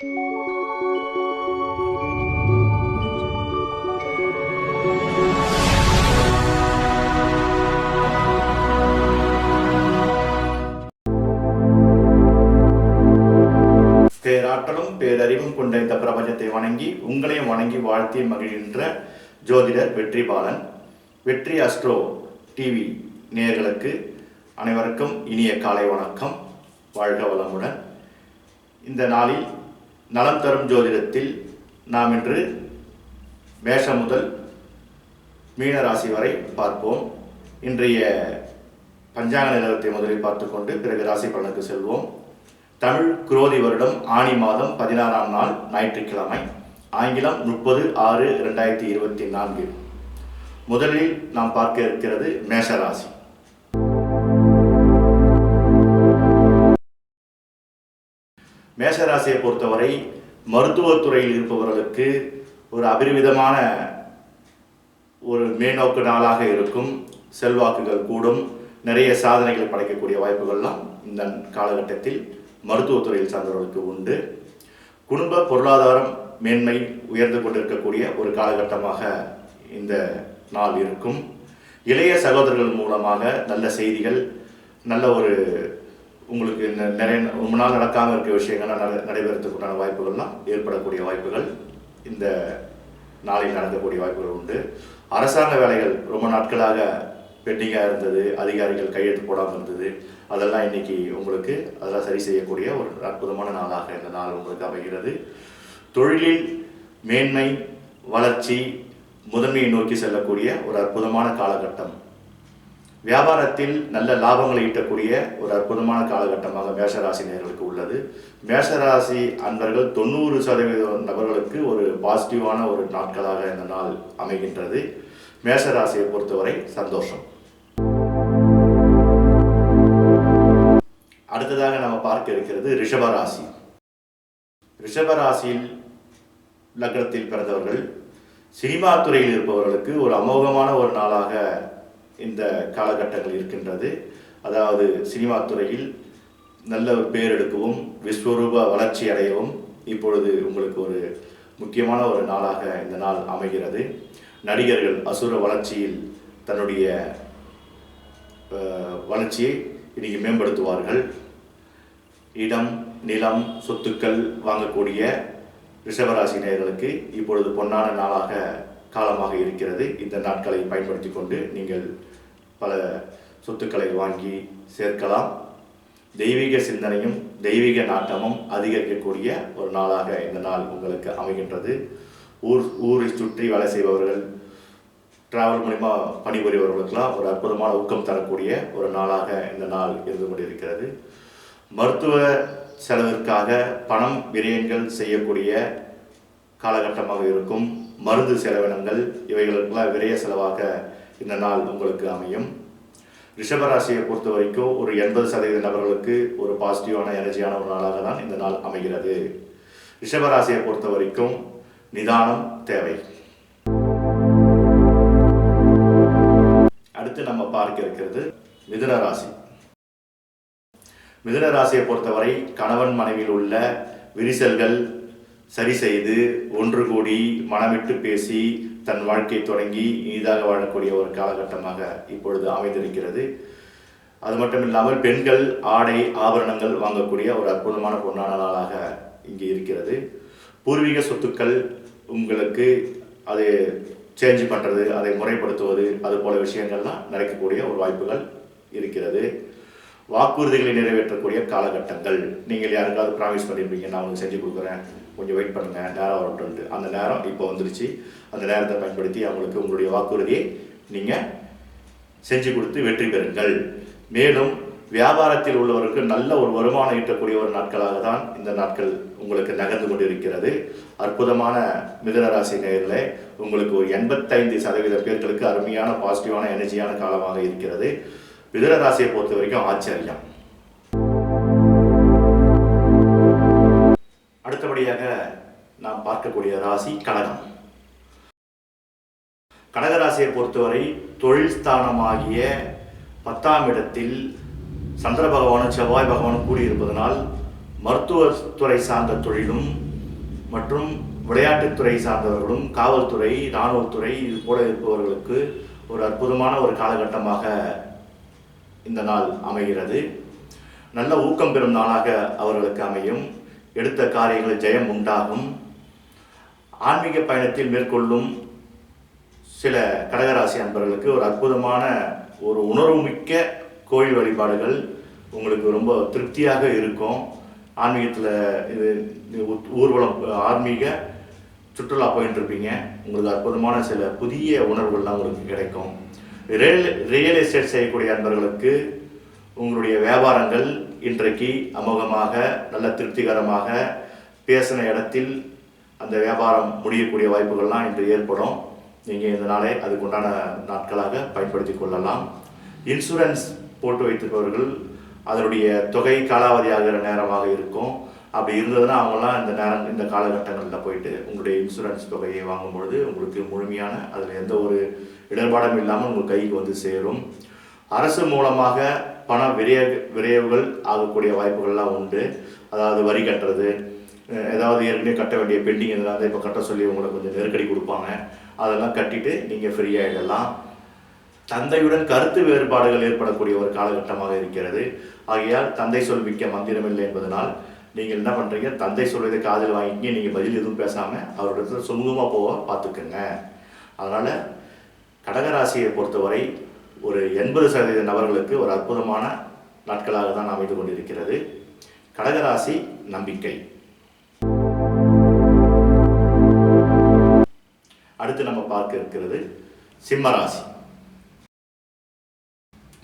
பேராற்றலும் பேரறிவும் கொண்ட இந்த பிரபஞ்சத்தை வணங்கி உங்களையும் வணங்கி வாழ்த்தி மகிழ்கின்ற ஜோதிடர் வெற்றி பாலன் வெற்றி அஸ்ட்ரோ டிவி நேர்களுக்கு அனைவருக்கும் இனிய காலை வணக்கம். வாழ்க வளமுடன். இந்த நாளில் நலம் தரும் ஜோதிடத்தில் நாம் இன்று மேஷம் முதல் மீன ராசி வரை பார்ப்போம். இன்றைய பஞ்சாங்க நிலவரத்தை முதலில் பார்த்துக்கொண்டு பிறகு ராசி பலனுக்கு செல்வோம். தமிழ் குரோதி வருடம் ஆணி மாதம் பதினாறாம் நாள் ஞாயிற்றுக்கிழமை ஆங்கிலம் முப்பது ஆறு இரண்டாயிரத்தி இருபத்தி நான்கு. முதலில் நாம் பார்க்க இருக்கிறது மேஷராசி மேஷராசியை பொறுத்தவரை மருத்துவத்துறையில் இருப்பவர்களுக்கு ஒரு அபரிவிதமான ஒரு மேநோக்கு நாளாக இருக்கும். செல்வாக்குகள் கூடும். நிறைய சாதனைகள் படைக்கக்கூடிய வாய்ப்புகள்லாம் இந்த காலகட்டத்தில் மருத்துவத்துறையில் சார்ந்தவர்களுக்கு உண்டு. குடும்ப பொருளாதாரம் மேன்மை உயர்ந்து கொண்டிருக்கக்கூடிய ஒரு காலகட்டமாக இந்த நாள் இருக்கும். இளைய சகோதரர்கள் மூலமாக நல்ல செய்திகள் நல்ல ஒரு உங்களுக்கு ந- நிறைய ரொம்ப நாள் நடக்காமல் இருக்க விஷயங்கள்லாம் நட நடைபெறத்துக்குண்டான வாய்ப்புகள்லாம் ஏற்படக்கூடிய வாய்ப்புகள் இந்த நாளில் நடக்கக்கூடிய வாய்ப்புகள் உண்டு. அரசாங்க வேலைகள் ரொம்ப நாட்களாக பெண்டிங்காக இருந்தது அதிகாரிகள் கையெழுத்து போடாமல் இருந்தது. அதெல்லாம் இன்னைக்கு உங்களுக்கு அதெல்லாம் சரி செய்யக்கூடிய ஒரு அற்புதமான நாளாக இந்த நாள் உங்களுக்கு அமைகிறது. தொழிலில் மேன்மை வளர்ச்சி முதன்மையை நோக்கி செல்லக்கூடிய ஒரு அற்புதமான காலகட்டம் வியாபாரத்தில் நல்ல லாபங்களை ஈட்டக்கூடிய ஒரு அற்புதமான காலகட்டமாக மேஷராசி நேர்களுக்கு உள்ளது. மேஷராசி அன்பர்கள் தொண்ணூறு சதவீதம் நபர்களுக்கு ஒரு பாசிட்டிவான ஒரு நாட்களாக இந்த நாள் அமைகின்றது. மேஷராசியை பொறுத்தவரை சந்தோஷம். அடுத்ததாக நம்ம பார்க்க இருக்கிறது ரிஷபராசி. ரிஷபராசியில் லக்னத்தில் பிறந்தவர்கள் சினிமா துறையில் இருப்பவர்களுக்கு ஒரு அமோகமான ஒரு நாளாக இந்த காலகட்டங்கள் இருக்கின்றது. அதாவது சினிமா துறையில் நல்ல ஒரு பேர் எடுக்கவும் விஸ்வரூப வளர்ச்சி அடையவும் இப்பொழுது உங்களுக்கு ஒரு முக்கியமான ஒரு நாளாக இந்த நாள் அமைகிறது. நடிகர்கள் அசுர வளர்ச்சியில் தன்னுடைய வளர்ச்சியை இன்னைக்கு மேம்படுத்துவார்கள். இடம் நிலம் சொத்துக்கள் வாங்கக்கூடிய ரிஷபராசி நேயர்களுக்கு இப்பொழுது பொன்னான நாளாக காலமாக இருக்கிறது. இந்த நாட்களை பயன்படுத்தி கொண்டு நீங்கள் பல சொத்துக்களை வாங்கி சேர்க்கலாம். தெய்வீக சிந்தனையும் தெய்வீக நாட்டமும் அதிகரிக்கக்கூடிய ஒரு நாளாக இந்த நாள் உங்களுக்கு அமைகின்றது. ஊர் ஊரை சுற்றி வேலை செய்பவர்கள் டிராவல் மூலிமா பணிபுரியவர்களுக்கெல்லாம் ஒரு அற்புதமான ஊக்கம் தரக்கூடிய ஒரு நாளாக இந்த நாள் இருந்து கொண்டிருக்கிறது. மருத்துவ செலவிற்காக பணம் விரயங்கள் செய்யக்கூடிய காலகட்டமாக இருக்கும். மருந்து செலவினங்கள் இவைகளுக்கெல்லாம் விரய செலவாக இந்த நாள் உங்களுக்கு அமையும். ரிஷபராசியை பொறுத்த வரைக்கும் ஒரு எண்பது சதவீத நபர்களுக்கு ஒரு பாசிட்டிவான எனர்ஜியான ஒரு நாளாக தான் இந்த நாள் அமைகிறது. ரிஷபராசியை பொறுத்த வரைக்கும் நிதானம் தேவை. அடுத்து நம்ம பார்க்க இருக்கிறது மிதுன ராசி. மிதுன ராசியை பொறுத்தவரை கணவன் மனைவியில் உள்ள விரிசல்கள் சரி செய்து ஒன்று கூடி மனமிட்டு பேசி தன் வாழ்க்கை தொடங்கி இனிதாக வாழக்கூடிய ஒரு காலகட்டமாக இப்பொழுது அமைந்திருக்கிறது. அது மட்டும் இல்லாமல் பெண்கள் ஆடை ஆபரணங்கள் வாங்கக்கூடிய ஒரு அற்புதமான பொன்னான நாளாக இங்கே இருக்கிறது. பூர்வீக சொத்துக்கள் உங்களுக்கு அதை சேஞ்ச் பண்ணுறது அதை முறைப்படுத்துவது அது போல விஷயங்கள்லாம் நடக்கக்கூடிய ஒரு வாய்ப்புகள் இருக்கிறது. வாக்குறுதிகளை நிறைவேற்றக்கூடிய காலகட்டங்கள். நீங்கள் யாருக்காவது ப்ராமிஸ் பண்ணியிருப்பீங்க நான் உங்களுக்கு செஞ்சு கொடுக்குறேன். கொஞ்சம் வெயிட் பண்ணுங்க நேரம் வரட்டும்ட்டு அந்த நேரம் இப்போ வந்துருச்சு. அந்த நேரத்தை பயன்படுத்தி அவங்களுக்கு உங்களுடைய வாக்குறுதியை நீங்கள் செஞ்சு கொடுத்து வெற்றி பெறுங்கள். மேலும் வியாபாரத்தில் உள்ளவருக்கு நல்ல ஒரு வருமானம் ஈட்டக்கூடிய ஒரு நாட்களாக தான் இந்த நாட்கள் உங்களுக்கு நகர்ந்து கொண்டிருக்கிறது. அற்புதமான மிதனராசி நேரில் உங்களுக்கு ஒரு எண்பத்தைந்து சதவீத பேர்களுக்கு அருமையான பாசிட்டிவான எனர்ஜியான காலமாக இருக்கிறது. மிதனராசியை பொறுத்த வரைக்கும் ஆச்சரியம் அடுத்தபடியாக நாம் பார்க்கக்கூடிய ராசி கடகம். கடகராசியை பொறுத்தவரை தொழில் ஸ்தானமாகிய பத்தாம் இடத்தில் சந்திர பகவானும் செவ்வாய் பகவானும் கூடியிருப்பதனால் மருத்துவத்துறை சார்ந்த தொழிலும் மற்றும் விளையாட்டுத்துறை சார்ந்தவர்களும் காவல்துறை இராணுவத்துறை இது போல இருப்பவர்களுக்கு ஒரு அற்புதமான ஒரு காலகட்டமாக இந்த நாள் அமைகிறது. நல்ல ஊக்கம் பெறும் நாளாக அவர்களுக்கு அமையும். எடுத்த காரியங்களில் ஜெயம் உண்டாகும். ஆன்மீக பயணத்தில் மேற்கொள்ளும் சில கடகராசி அன்பர்களுக்கு ஒரு அற்புதமான ஒரு உணர்வுமிக்க கோயில் வழிபாடுகள் உங்களுக்கு ரொம்ப திருப்தியாக இருக்கும். ஆன்மீகத்தில் இது ஊர்வலம் ஆன்மீக சுற்றுலா போயிட்டு இருப்பீங்க உங்களுக்கு அற்புதமான சில புதிய உணர்வுகள்லாம் உங்களுக்கு கிடைக்கும். ரியல் ரியல் எஸ்டேட் செய்யக்கூடிய அன்பர்களுக்கு உங்களுடைய வியாபாரங்கள் இன்றைக்கு அமோகமாக நல்ல திருப்திகரமாக பேசின இடத்தில் அந்த வியாபாரம் முடியக்கூடிய வாய்ப்புகள்லாம் இன்று ஏற்படும். நீங்கள் இந்த நாளை அதுக்குண்டான நாட்களாக பயன்படுத்தி கொள்ளலாம். இன்சூரன்ஸ் போட்டு வைத்திருப்பவர்கள் அதனுடைய தொகை காலாவதியாகிற நேரமாக இருக்கும். அப்படி இருந்ததுன்னா அவங்களாம் இந்த நேரம் இந்த காலகட்டங்களில் போயிட்டு உங்களுடைய இன்சூரன்ஸ் தொகையை வாங்கும்பொழுது உங்களுக்கு முழுமையான அதில் எந்த ஒரு இடர்பாடும் இல்லாமல் உங்கள் கைக்கு வந்து சேரும். அரசு மூலமாக பண விரைய விரைவுகள் ஆகக்கூடிய வாய்ப்புகள்லாம் உண்டு. அதாவது வரி கட்டுறது ஏதாவது ஏற்கனவே கட்ட வேண்டிய பெண்டிங் இருந்தால் இப்போ கட்ட சொல்லி உங்களுக்கு கொஞ்சம் நெருக்கடி கொடுப்பாங்க. அதெல்லாம் கட்டிட்டு நீங்கள் ஃப்ரீயாகிடலாம் தந்தையுடன் கருத்து வேறுபாடுகள் ஏற்படக்கூடிய ஒரு காலகட்டமாக இருக்கிறது. ஆகையால் தந்தை சொல் மிக்க மந்திரமில்லை என்பதனால் நீங்கள் என்ன பண்ணுறீங்க தந்தை சொல்வதை காதில் வாங்கிக்கிங்க நீங்கள் பதில் எதுவும் பேசாமல் அவரோட சுமூகமாக போக பார்த்துக்கோங்க அதனால் கடகராசியை பொறுத்தவரை ஒரு எண்பது சதவீத நபர்களுக்கு ஒரு அற்புதமான நாட்களாக தான் அமைந்து கொண்டிருக்கிறது. கடகராசி நம்பிக்கை. அடுத்து நம்ம பார்க்க இருக்கிறது சிம்மராசி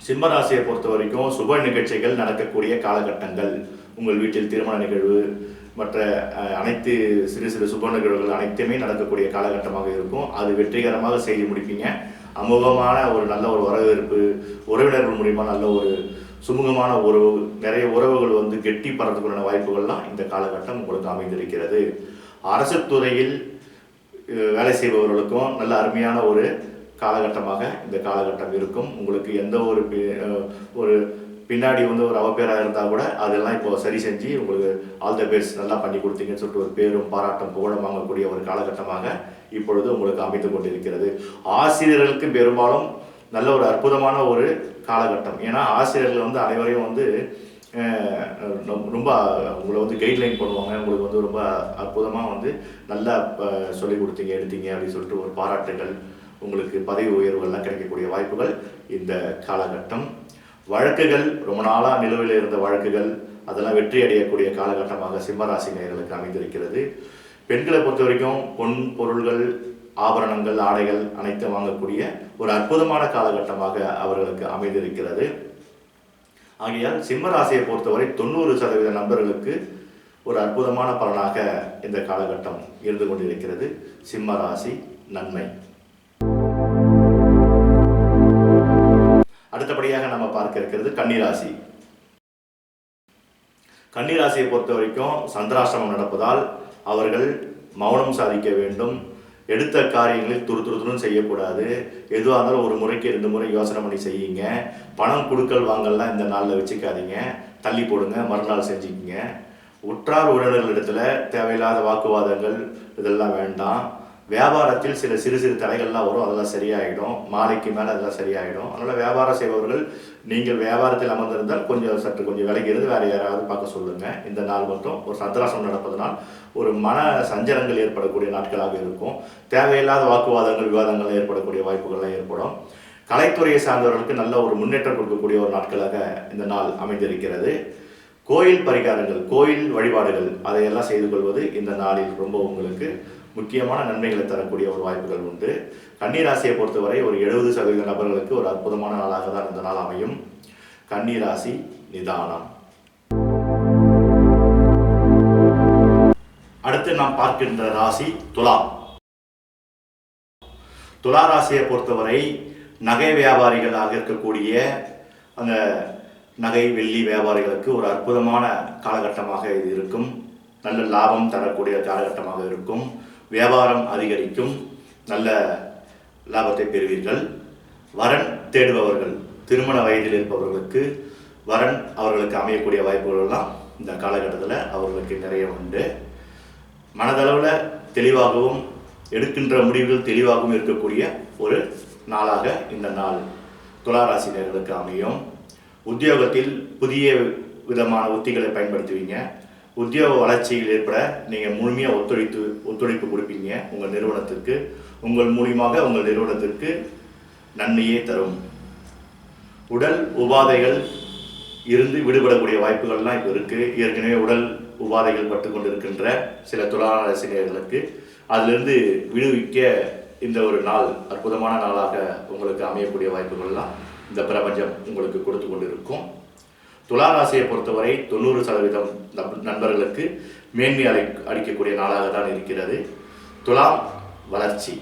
சிம்மராசியை பொறுத்த வரைக்கும் சுப நிகழ்ச்சிகள் நடக்கக்கூடிய காலகட்டங்கள். உங்கள் வீட்டில் திருமண நிகழ்வு மற்ற அனைத்து சிறு சிறு சுப நிகழ்வுகள் அனைத்துமே நடக்கக்கூடிய காலகட்டமாக இருக்கும். அது வெற்றிகரமாக செய்து முடிப்பீங்க. அமோகமான ஒரு நல்ல ஒரு வரவேற்பு உறவினர்கள் மூலியமா நல்ல ஒரு சுமூகமான உறவு நிறைய உறவுகள் வந்து கெட்டி பறதுக்குள்ளான வாய்ப்புகள்லாம் இந்த காலகட்டம் உங்களுக்கு அமைந்திருக்கிறது. அரசு துறையில் வேலை செய்பவர்களுக்கும் நல்ல அருமையான ஒரு காலகட்டமாக இந்த காலகட்டம் இருக்கும். உங்களுக்கு எந்த ஒரு ஒரு பின்னாடி வந்து ஒரு அவப்பேராக இருந்தால் கூட அதெல்லாம் இப்போ சரி செஞ்சு உங்களுக்கு ஆல் த பெஸ்ட் நல்லா பண்ணி கொடுத்தீங்கன்னு சொல்லிட்டு ஒரு பேரும் பாராட்டம் புகழும் வாங்கக்கூடிய ஒரு காலகட்டமாக இப்பொழுது உங்களுக்கு அமைத்து கொண்டிருக்கிறது. ஆசிரியர்களுக்கு பெரும்பாலும் நல்ல ஒரு அற்புதமான ஒரு காலகட்டம். ஏன்னா ஆசிரியர்கள் வந்து அனைவரையும் வந்து ரொம்ப- உங்களை வந்து கைட்லைன் பண்ணுவாங்க. உங்களுக்கு வந்து ரொம்ப அற்புதமாக வந்து நல்லா ப- சொல்லிக் கொடுத்தீங்க எடுத்தீங்க அப்படின்னு சொல்லிட்டு ஒரு பாராட்டுகள் உங்களுக்கு பதவி உயர்வுகள்லாம் கிடைக்கக்கூடிய வாய்ப்புகள் இந்த காலகட்டம். வழக்குகள் ரொம்ப நாளாக நிலுவையில் இருந்த வழக்குகள் அதெல்லாம் வெற்றி அடையக்கூடிய காலகட்டமாக சிம்மராசி நேர்களுக்கு அமைந்திருக்கிறது. பெண்களை பொறுத்த வரைக்கும் பொன் பொருள்கள் ஆபரணங்கள் ஆடைகள் அனைத்தும் வாங்கக்கூடிய ஒரு அற்புதமான காலகட்டமாக அவர்களுக்கு அமைந்திருக்கிறது. ஆகையால் சிம்ம ராசியை பொறுத்தவரை தொண்ணூறு சதவீத நபர்களுக்கு ஒரு அற்புதமான பலனாக இந்த காலகட்டம் இருந்து கொண்டிருக்கிறது. சிம்ம ராசி நன்மை. பார்க்க இருக்கிறது கன்னிராசி. கன்னிராசியை பொறுத்த வரைக்கும் சந்திராசிரமம் நடப்பதால் அவர்கள் மௌனம் சாதிக்க வேண்டும். எடுத்த காரியங்களில் துரு செய்யக்கூடாது. எதுவாக இருந்தாலும் ஒரு முறைக்கு ரெண்டு முறை யோசனை பண்ணி செய்யுங்க. பணம் கொடுக்கல் வாங்கல்லாம் இந்த நாளில் வச்சுக்காதீங்க. தள்ளி போடுங்க. மறுநாள் செஞ்சுக்கிங்க. உற்றார் உறவினர்களிடத்துல தேவையில்லாத வாக்குவாதங்கள் இதெல்லாம் வேண்டாம். வியாபாரத்தில் சில சிறு சிறு தடைகள்லாம் வரும் அதெல்லாம் சரியாயிடும். மாலைக்கு மேலே அதெல்லாம் சரியாயிடும். அதனால் வியாபாரம் செய்பவர்கள் நீங்கள் வியாபாரத்தில் அமர்ந்திருந்தால் கொஞ்சம் சற்று கொஞ்சம் விலகி இருந்து யாராவது பார்க்க சொல்லுங்கள் இந்த நாள் மட்டும் ஒரு சந்திராசனம் நடப்பதனால் ஒரு மன சஞ்சலங்கள் ஏற்படக்கூடிய நாட்களாக இருக்கும். தேவையில்லாத வாக்குவாதங்கள் விவாதங்கள் ஏற்படக்கூடிய வாய்ப்புகள்லாம் ஏற்படும். கலைத்துறையை சார்ந்தவர்களுக்கு நல்ல ஒரு முன்னேற்றம் கொடுக்கக்கூடிய ஒரு நாட்களாக இந்த நாள் அமைந்திருக்கிறது. கோயில் பரிகாரங்கள் கோயில் வழிபாடுகள் அதையெல்லாம் செய்து கொள்வது இந்த நாளில் ரொம்ப உங்களுக்கு முக்கியமான நன்மைகளை தரக்கூடிய ஒரு வாய்ப்புகள் உண்டு. கன்னிராசியை பொறுத்தவரை ஒரு எழுபது சதவீத நபர்களுக்கு ஒரு அற்புதமான நாளாக தான் இந்த நாள் அமையும். கன்னிராசி நிதானம். அடுத்து நாம் பார்க்கின்ற ராசி துலா துலா ராசியை பொறுத்தவரை நகை வியாபாரிகளாக இருக்கக்கூடிய அந்த நகை வெள்ளி வியாபாரிகளுக்கு ஒரு அற்புதமான காலகட்டமாக இது இருக்கும். நல்ல லாபம் தரக்கூடிய காலகட்டமாக இருக்கும். வியாபாரம் அதிகரிக்கும் நல்ல லாபத்தை பெறுவீர்கள். வரன் தேடுபவர்கள் திருமண வயதில் இருப்பவர்களுக்கு வரன் அவர்களுக்கு அமையக்கூடிய வாய்ப்புகள்லாம் இந்த காலகட்டத்தில் அவர்களுக்கு நிறைய உண்டு. மனதளவில் தெளிவாகவும் எடுக்கின்ற முடிவுகள் தெளிவாகவும் இருக்கக்கூடிய ஒரு நாளாக இந்த நாள் துளாராசினியர்களுக்கு அமையும். உத்தியோகத்தில் புதிய விதமான உத்திகளை பயன்படுத்துவீங்க. உத்தியோக வளர்ச்சியில் ஏற்பட நீங்கள் முழுமையாக ஒத்துழைத்து ஒத்துழைப்பு கொடுப்பீங்க உங்கள் நிறுவனத்திற்கு. உங்கள் மூலியமாக உங்கள் நிறுவனத்திற்கு நன்மையே தரும். உடல் உபாதைகள் இருந்து விடுபடக்கூடிய வாய்ப்புகள்லாம் இப்போ இருக்குது ஏற்கனவே உடல் உபாதைகள் பட்டு கொண்டிருக்கின்ற சில துளாராசினியர்களுக்கு அதிலிருந்து விடுவிக்க இந்த ஒரு நாள் அற்புதமான நாளாக உங்களுக்கு அமையக்கூடிய வாய்ப்புகள்லாம் இந்த பிரபஞ்சம் உங்களுக்கு கொடுத்து கொண்டிருக்கும். துளாராசியை பொறுத்தவரை தொண்ணூறு சதவீதம் நண்பர்களுக்கு மேன்மை அளி அளிக்கக்கூடிய நாளாக தான் இருக்கிறது. துலாம் வளர்ச்சி.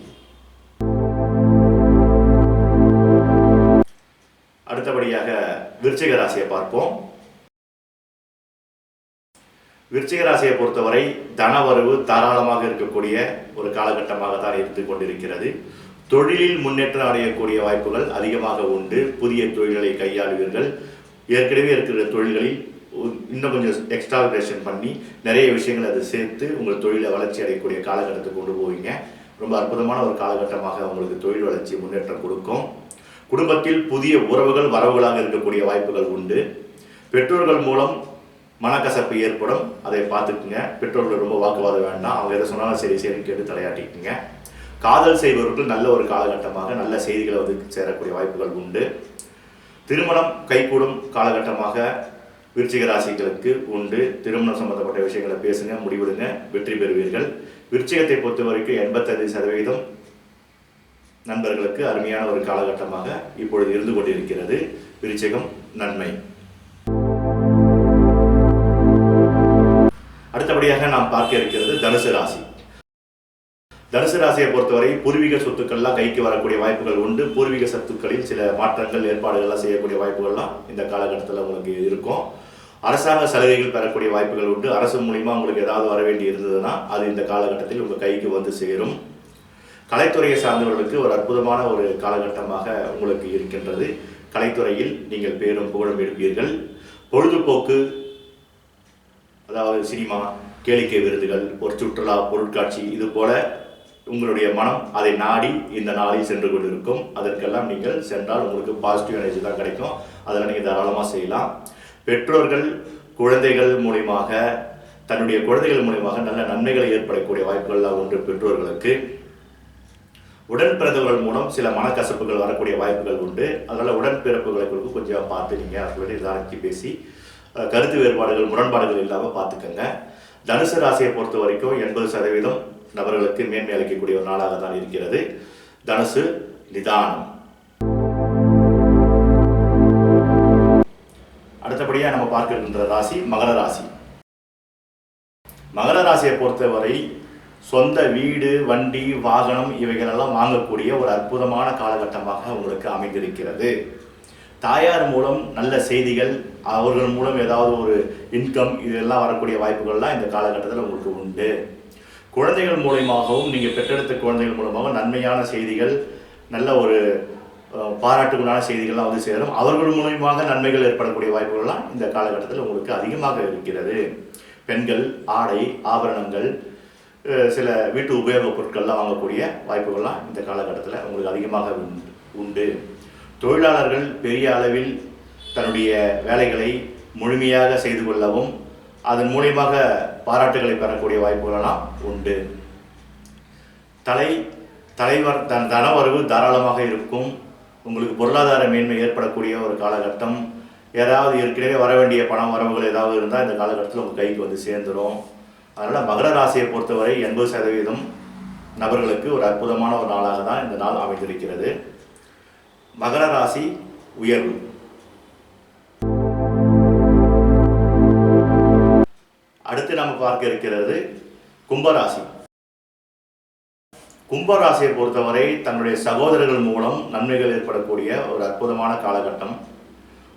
அடுத்தபடியாக விருச்சிக ராசியை பார்ப்போம். விருச்சிக ராசியை பொறுத்தவரை தனவரவு தாராளமாக இருக்கக்கூடிய ஒரு காலகட்டமாக தான் இருந்து கொண்டிருக்கிறது. தொழிலில் முன்னேற்றம் அடையக்கூடிய வாய்ப்புகள் அதிகமாக உண்டு. புதிய தொழில்களை கையாளுவீர்கள். ஏற்கனவே இருக்கிற தொழில்களில் இன்னும் கொஞ்சம் எக்ஸ்ட்ராவேஷன் பண்ணி நிறைய விஷயங்களை அதை சேர்த்து உங்கள் தொழிலை வளர்ச்சி அடையக்கூடிய காலகட்டத்துக்கு கொண்டு போவீங்க. ரொம்ப அற்புதமான ஒரு காலகட்டமாக உங்களுக்கு தொழில் வளர்ச்சி முன்னேற்றம் கொடுக்கும். குடும்பத்தில் புதிய உறவுகள் வரவுகளாக இருக்கக்கூடிய வாய்ப்புகள் உண்டு. பெற்றோர்கள் மூலம் மனக்கசப்பு ஏற்படும். அதை பார்த்துக்குங்க. பெற்றோர்கள் ரொம்ப வாக்குவாதம் வேண்டாம். அவங்க எதை சொன்னாலும் சரி சரி கேட்டு தலையாட்டிக்குங்க. காதல் செய்பவர்கள் நல்ல ஒரு காலகட்டமாக நல்ல செய்திகளை வந்து சேரக்கூடிய வாய்ப்புகள் உண்டு. திருமணம் கைகூடும் காலகட்டமாக விருச்சிக ராசிகளுக்கு உண்டு. திருமணம் சம்பந்தப்பட்ட விஷயங்களை பேசுங்க முடிவெடுங்க வெற்றி பெறுவீர்கள். விருச்சிகத்தை பொறுத்த வரைக்கும் எண்பத்தைந்து சதவீதம் நண்பர்களுக்கு அருமையான ஒரு காலகட்டமாக இப்பொழுது இருந்து கொண்டிருக்கிறது. விருச்சிகம் நன்மை. அடுத்தபடியாக நாம் பார்க்க இருக்கிறது தனுசு ராசி. தனுசு ராசியை பொறுத்தவரை பூர்வீக சொத்துக்கள்லாம் கைக்கு வரக்கூடிய வாய்ப்புகள் உண்டு. பூர்வீக சொத்துக்களில் சில மாற்றங்கள் ஏற்பாடுகள்லாம் செய்யக்கூடிய வாய்ப்புகள்லாம் இந்த காலகட்டத்தில் உங்களுக்கு இருக்கும். அரசாங்க சலுகைகள் பெறக்கூடிய வாய்ப்புகள் உண்டு. அரசு மூலிமா உங்களுக்கு ஏதாவது வர வேண்டி இருந்ததுன்னா அது இந்த காலகட்டத்தில் உங்கள் கைக்கு வந்து சேரும். கலைத்துறையை சார்ந்தவர்களுக்கு ஒரு அற்புதமான ஒரு காலகட்டமாக உங்களுக்கு இருக்கின்றது. கலைத்துறையில் நீங்கள் பேரும் புகழும் எடுப்பீர்கள். பொழுதுபோக்கு அதாவது சினிமா கேளிக்கை விருதுகள் ஒரு சுற்றுலா பொருட்காட்சி இது போல உங்களுடைய மனம் அதை நாடி இந்த நாளில் சென்று கொண்டிருக்கும். அதற்கெல்லாம் நீங்கள் சென்றால் உங்களுக்கு பாசிட்டிவ் எனர்ஜி தான் கிடைக்கும். அதில் நீங்கள் தாராளமாக செய்யலாம். பெற்றோர்கள் குழந்தைகள் மூலியமாக தன்னுடைய குழந்தைகள் மூலியமாக நல்ல நன்மைகளை ஏற்படக்கூடிய வாய்ப்புகள்லாம் உண்டு பெற்றோர்களுக்கு. உடன் பிறந்தவர்கள் மூலம் சில மனக்கசப்புகள் வரக்கூடிய வாய்ப்புகள் உண்டு. அதனால் உடன் பிறப்புகளை குறித்து கொஞ்சம் பார்த்து நீங்கள் அவர்களோட இதாக்கி பேசி கருத்து வேறுபாடுகள் முரண்பாடுகள் இல்லாமல் பார்த்துக்கங்க. தனுசு ராசியை பொறுத்த வரைக்கும் எண்பது சதவீதம் நபர்களுக்கு மேன்மை அளிக்கக்கூடிய ஒரு நாளாக தான் இருக்கிறது. தனுசு நிதானம். அடுத்தபடியாக நம்ம பார்க்க இருக்கின்ற ராசி மகர ராசி. மகர ராசியை பொறுத்தவரை சொந்த வீடு வண்டி வாகனம் இவைகளெல்லாம் வாங்கக்கூடிய ஒரு அற்புதமான காலகட்டமாக உங்களுக்கு அமைந்திருக்கிறது. தாயார் மூலம் நல்ல செய்திகள் அவர்கள் மூலம் ஏதாவது ஒரு இன்கம் இதெல்லாம் வரக்கூடிய வாய்ப்புகள்லாம் இந்த காலகட்டத்தில் உங்களுக்கு உண்டு. குழந்தைகள் மூலயமாகவும் நீங்கள் பெற்றெடுத்த குழந்தைகள் மூலமாக நன்மையான செய்திகள் நல்ல ஒரு அஹ், பாராட்டுக்குள்ளான செய்திகள்லாம் வந்து சேரும். அவர்கள் மூலயமாக நன்மைகள் ஏற்படக்கூடிய வாய்ப்புகள்லாம் இந்த காலகட்டத்தில் உங்களுக்கு அதிகமாக இருக்கிறது. பெண்கள் ஆடை ஆபரணங்கள் சில வீட்டு உபயோகப் பொருட்கள்லாம் வாங்கக்கூடிய வாய்ப்புகள்லாம் இந்த காலகட்டத்தில் உங்களுக்கு அதிகமாக உண்டு. தொழிலாளர்கள் பெரிய அளவில் தன்னுடைய வேலைகளை முழுமையாக செய்து கொள்ளவும் அதன் மூலியமாக பாராட்டுகளை பெறக்கூடிய வாய்ப்புகளெல்லாம் உண்டு. தலை தலைவர் தன் தனவரவு தாராளமாக இருக்கும். உங்களுக்கு பொருளாதார மேன்மை ஏற்படக்கூடிய ஒரு காலகட்டம். ஏதாவது ஏற்கனவே வர வேண்டிய பணம் வரவுகள் ஏதாவது இருந்தால் இந்த காலகட்டத்தில் உங்கள் கைக்கு வந்து சேர்ந்துடும் அதனால் மகர ராசியை பொறுத்தவரை எண்பது சதவீதம் நபர்களுக்கு ஒரு அற்புதமான ஒரு நாளாக தான் இந்த நாள் அமைந்திருக்கிறது. மகர ராசி உயர்வு. பார்க்க இருக்கிறது கும்பராசி. கும்பராசியை பொறுத்தவரை தன்னுடைய சகோதரர்கள் மூலம் நன்மைகள் ஏற்படக்கூடிய ஒரு அற்புதமான காலகட்டம்.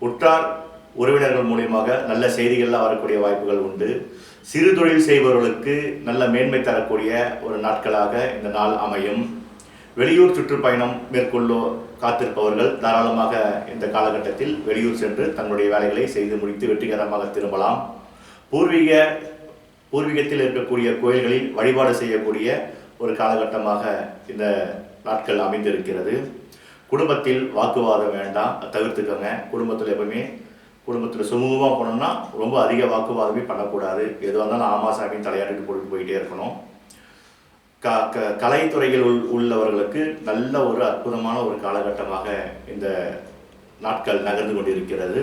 உற்றார் உறவினர்கள் மூலியமாக நல்ல செய்திகள்லாம் வரக்கூடிய வாய்ப்புகள் உண்டு. சிறு தொழில் செய்பவர்களுக்கு நல்ல மேன்மை தரக்கூடிய ஒரு நாட்களாக இந்த நாள் அமையும். வெளியூர் சுற்றுப்பயணம் மேற்கொள்ளோ காத்திருப்பவர்கள் தாராளமாக இந்த காலகட்டத்தில் வெளியூர் சென்று தன்னுடைய வேலைகளை செய்து முடித்து வெற்றிகரமாக திரும்பலாம். பூர்வீக பூர்வீகத்தில் இருக்கக்கூடிய கோயில்களில் வழிபாடு செய்யக்கூடிய ஒரு காலகட்டமாக இந்த நாட்கள் அமைந்திருக்கிறது. குடும்பத்தில் வாக்குவாதம் வேண்டாம் தவிர்த்துக்கோங்க. குடும்பத்தில் எப்பவுமே குடும்பத்தில் சுமூகமாக போனோம்னா ரொம்ப அதிக வாக்குவாதமே பண்ணக்கூடாது. எதுவாக இருந்தாலும் ஆமா சாமின்னு தலையாட்டிட்டு போட்டு போயிட்டே இருக்கணும். க க கலைத்துறையில் உள் உள்ளவர்களுக்கு நல்ல ஒரு அற்புதமான ஒரு காலகட்டமாக இந்த நாட்கள் நகர்ந்து கொண்டிருக்கிறது.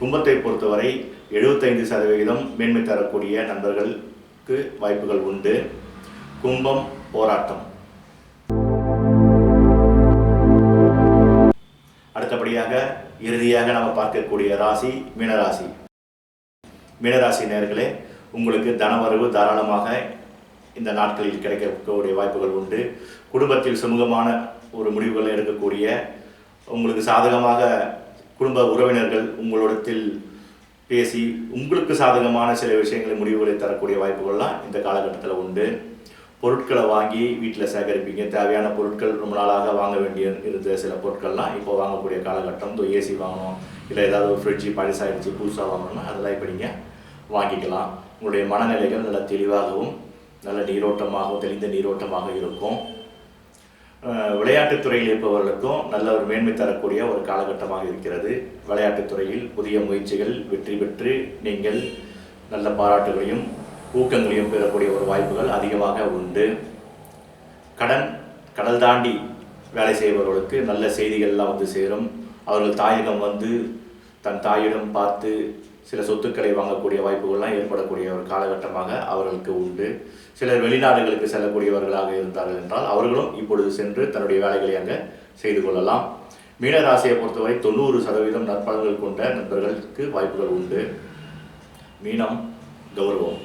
கும்பத்தை பொறுத்தவரை எழுபத்தைந்து சதவிகிதம் மேன்மை தரக்கூடிய நண்பர்களுக்கு வாய்ப்புகள் உண்டு. கும்பம் போராட்டம். அடுத்தபடியாக இறுதியாக நம்ம பார்க்கக்கூடிய ராசி மீனராசி. மீனராசி நேர்களே உங்களுக்கு தனவரவு தாராளமாக இந்த நாட்களில் கிடைக்கக்கூடிய வாய்ப்புகள் உண்டு. குடும்பத்தில் சுமூகமான ஒரு முடிவுகளை எடுக்கக்கூடிய உங்களுக்கு சாதகமாக குடும்ப உறவினர்கள் உங்களிடத்தில் பேசி உங்களுக்கு சாதகமான சில விஷயங்களை முடிவுகளை தரக்கூடிய வாய்ப்புகள்லாம் இந்த காலகட்டத்தில் உண்டு. பொருட்களை வாங்கி வீட்டில் சேகரிப்பீங்க. தேவையான பொருட்கள் ரொம்ப நாளாக வாங்க வேண்டிய இருந்த சில பொருட்கள்லாம் இப்போ வாங்கக்கூடிய காலகட்டம். இந்த ஏசி வாங்கணும். இல்லை ஏதாவது ஒரு ஃப்ரிட்ஜு பழசாயிடுச்சு புதுசாக வாங்கணும்னா அதெல்லாம் இப்போ நீங்கள் வாங்கிக்கலாம். உங்களுடைய மனநிலைகள் நல்ல தெளிவாகவும் நல்ல நீரோட்டமாகவும் தெளிந்த நீரோட்டமாக இருக்கும். விளையாட்டுத்துறையில் விளையாட்டுத் துறையில் இருப்பவர்களுக்கும் நல்ல ஒரு மேன்மை தரக்கூடிய ஒரு காலகட்டமாக இருக்கிறது. விளையாட்டுத் துறையில் புதிய முயற்சிகள் வெற்றி பெற்று நீங்கள் நல்ல பாராட்டுகளையும் ஊக்கங்களையும் பெறக்கூடிய ஒரு வாய்ப்புகள் அதிகமாக உண்டு. கடன் கடல் தாண்டி வேலை செய்பவர்களுக்கு நல்ல செய்திகள்லாம் வந்து சேரும். அவர்கள் தாயகம் வந்து தன் தாயிடம் பார்த்து சில சொத்துக்களை வாங்கக்கூடிய வாய்ப்புகள்லாம் ஏற்படக்கூடிய ஒரு காலகட்டமாக அவர்களுக்கு உண்டு. சிலர் வெளிநாடுகளுக்கு செல்லக்கூடியவர்களாக இருந்தார்கள் என்றால் அவர்களும் இப்பொழுது சென்று தன்னுடைய வேலைகளை அங்கே செய்து கொள்ளலாம். மீனராசியை பொறுத்தவரை தொண்ணூறு சதவீதம் நற்பலன்கள் கொண்ட நண்பர்களுக்கு வாய்ப்புகள் உண்டு. மீனம் கௌரவம்.